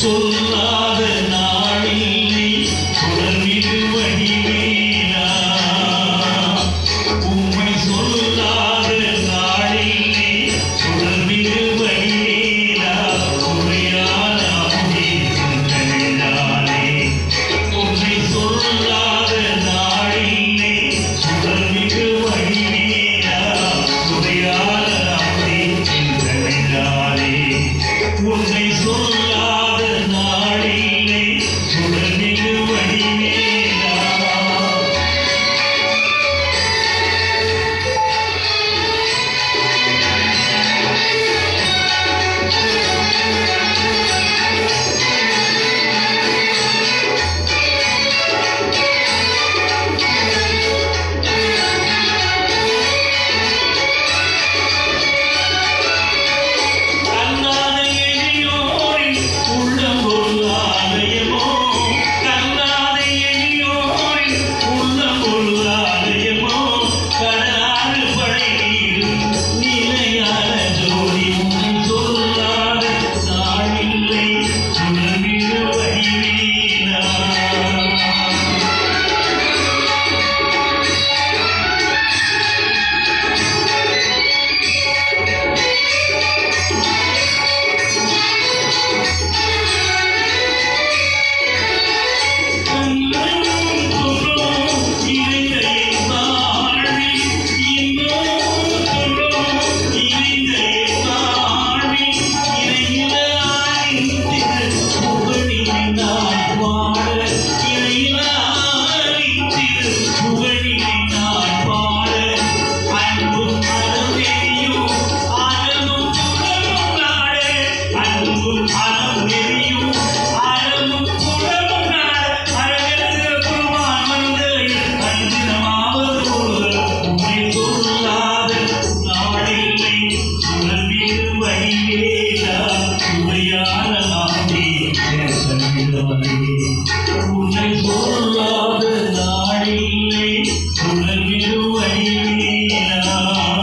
சொல்லாத நாளில் நீ தொடர்ந்து வடிவேனா உண்மை சொல்லாத நாளில் நீ தொடர்ந்து வடிவேனா உரையான நாளே உண்மை சொல்லாத நாளில் நீ தொடர்ந்து வடிவேனா உரையான நாளே உன்னை சொல்லாத தலைவனே உன்னை போலாத நாடில்லை உலகில் வைகிறார்